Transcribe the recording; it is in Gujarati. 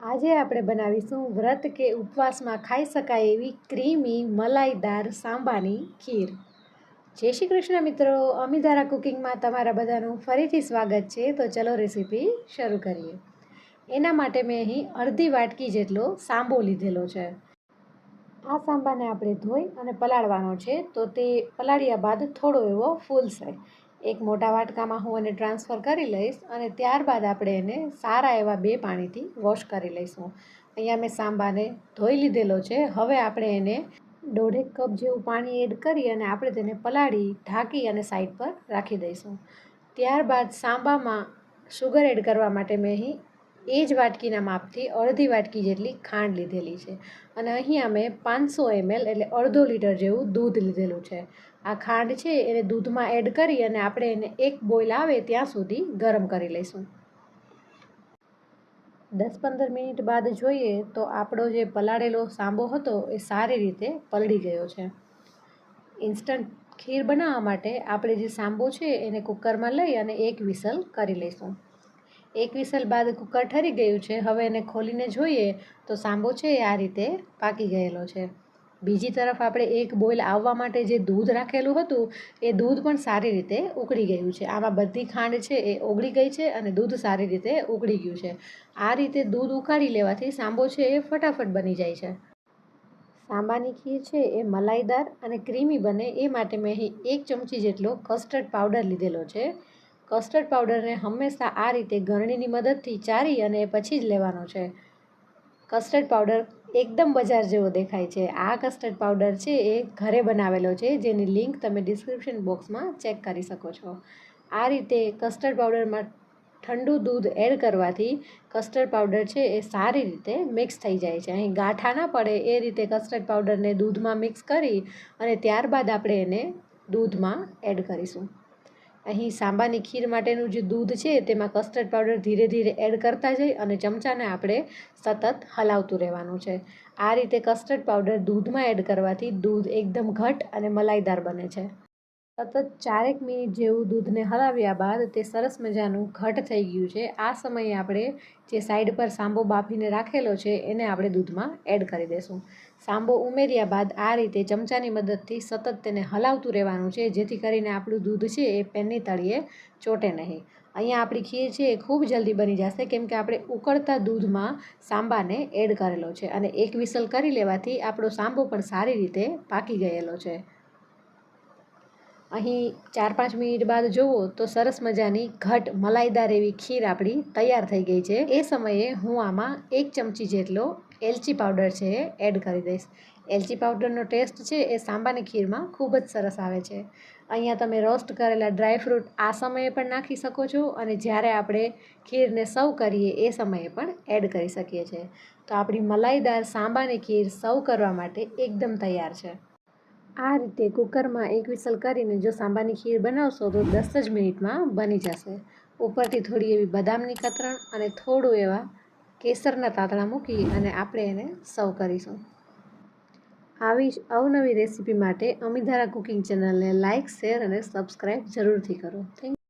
આજે આપણે બનાવીશું વ્રત કે ઉપવાસમાં ખાઈ શકાય એવી ક્રીમી મલાઈદાર સાંબાની ખીર. જય શ્રી કૃષ્ણ મિત્રો, અમીધારા કુકિંગમાં તમારા બધાનું ફરીથી સ્વાગત છે. તો ચલો રેસીપી શરૂ કરીએ. એના માટે મેં અહીં અડધી વાટકી જેટલો સાંબો લીધેલો છે. આ સાંબાને આપણે ધોઈ અને પલાળવાનો છે. તો તે પલાળ્યા બાદ થોડો એવો ફૂલશે. એક મોટા વાટકામાં હું એને ટ્રાન્સફર કરી લઈશ અને ત્યારબાદ આપણે એને સારા એવા બે પાણીથી વોશ કરી લઈશું. અહીંયા મેં સાંબાને ધોઈ લીધેલો છે. હવે આપણે એને દોઢેક કપ જેવું પાણી એડ કરી અને આપણે તેને પલાળી, ઢાંકી અને સાઈડ પર રાખી દઈશું. ત્યારબાદ સાંબામાં શુગર એડ કરવા માટે મેં અહીં એ જ વાટકીના માપથી અડધી વાટકી જેટલી ખાંડ લીધેલી છે. અને અહીંયા મેં પાંચસો એમએલ એટલે અડધો લીટર જેવું દૂધ લીધેલું છે. આ ખાંડ છે એને દૂધમાં એડ કરી અને આપણે એને એક બોઇલ આવે ત્યાં સુધી ગરમ કરી લઈશું. દસ પંદર મિનિટ બાદ જોઈએ તો આપણો જે પલાળેલો સાંબો હતો એ સારી રીતે પલળી ગયો છે. ઇન્સ્ટન્ટ ખીર બનાવવા માટે આપણે જે સાંબો છે એને કુકરમાં લઈ અને એક વિસલ કરી લઈશું. એક વિસલ બાદ કુકર ઠરી ગયું છે. હવે એને ખોલીને જોઈએ તો સાંબો છે એ આ રીતે પાકી ગયેલો છે. બીજી તરફ આપણે એક બોઇલ આવવા માટે જે દૂધ રાખેલું હતું, એ દૂધ પણ સારી રીતે ઉકળી ગયું છે. આમાં બધી ખાંડ છે એ ઓગળી ગઈ છે અને દૂધ સારી રીતે ઉકળી ગયું છે. આ રીતે દૂધ ઉકાળી લેવાથી સાંબો છે એ ફટાફટ બની જાય છે. સાંબાની ખીર છે એ મલાઈદાર અને ક્રીમી બને એ માટે મેં અહીં એક ચમચી જેટલો કસ્ટર્ડ પાવડર લીધેલો છે. કસ્ટર્ડ પાવડરને હંમેશા આ રીતે ગરણીની મદદથી ચારી અને પછી જ લેવાનો છે. કસ્ટર્ડ પાવડર એકદમ બજાર જેવો દેખાય છે. આ કસ્ટર્ડ પાવડર છે એ ઘરે બનાવેલો છે, જેની લિંક તમે ડિસ્ક્રિપ્શન બોક્સમાં ચેક કરી શકો છો. આ રીતે કસ્ટર્ડ પાવડરમાં ઠંડુ દૂધ એડ કરવાથી કસ્ટર્ડ પાવડર છે એ સારી રીતે મિક્સ થઈ જાય છે. અહીં ગાંઠા ના પડે એ રીતે કસ્ટર્ડ પાવડરને દૂધમાં મિક્સ કરી અને ત્યારબાદ આપણે એને દૂધમાં એડ કરીશું. અહીં સાંબાની ખીર માટેનું જે દૂધ છે, તેમાં કસ્ટર્ડ પાવડર ધીરે ધીરે એડ કરતા જઈ અને ચમચાને આપણે સતત હલાવતું રહેવાનું છે. આ રીતે કસ્ટર્ડ પાવડર દૂધમાં એડ કરવાથી દૂધ એકદમ ઘટ અને મલાઈદાર બને છે. સતત ચારેક મિનિટ જેવું દૂધને હલાવ્યા બાદ તે સરસ મજાનું ઘટ થઈ ગયું છે. આ સમયે આપણે જે સાઈડ પર સાંબો બાફીને રાખેલો છે એને આપણે દૂધમાં એડ કરી દઈશું સાંબો ઉમેર્યા બાદ આ રીતે ચમચાની મદદથી સતત તેને હલાવતું રહેવાનું છે, જેથી કરીને આપણું દૂધ છે એ પેનની તળિયે ચોટે નહીં. અહીંયા આપણી ખીર છે એ ખૂબ જલ્દી બની જશે, કેમ કે આપણે ઉકળતા દૂધમાં સાંબાને એડ કરેલો છે અને એક વિસલ કરી લેવાથી આપણો સાંબો પણ સારી રીતે પાકી ગયેલો છે. અહીં ચાર પાંચ મિનિટ બાદ જુઓ તો સરસ મજાની ઘટ મલાઈદાર એવી ખીર આપણી તૈયાર થઈ ગઈ છે. એ સમયે હું આમાં એક ચમચી જેટલો એલચી પાવડર છે એડ કરી દઈશ. એલચી પાવડરનો ટેસ્ટ છે એ સાંબાની ખીરમાં ખૂબ જ સરસ આવે છે. અહીંયા તમે રોસ્ટ કરેલા ડ્રાયફ્રૂટ આ સમયે પણ નાખી શકો છો અને જ્યારે આપણે ખીરને સર્વ કરીએ એ સમયે પણ એડ કરી શકીએ છીએ. તો આપણી મલાઈદાર સાંબાની ખીર સર્વ કરવા માટે એકદમ તૈયાર છે. આ રીતે કુકરમાં એક વિસલ કરીને જો સાંબાની ખીર બનાવશો તો દસ જ મિનિટમાં બની જશે. ઉપરથી થોડી એવી બદામની કતરણ અને થોડું એવા કેસરના તાતણા મૂકી અને આપણે એને સર્વ કરીશું. આવી અવનવી રેસીપી માટે અમીધારા કુકિંગ ચેનલને લાઇક શેર અને સબસ્ક્રાઈબ જરૂરથી કરો. થેન્ક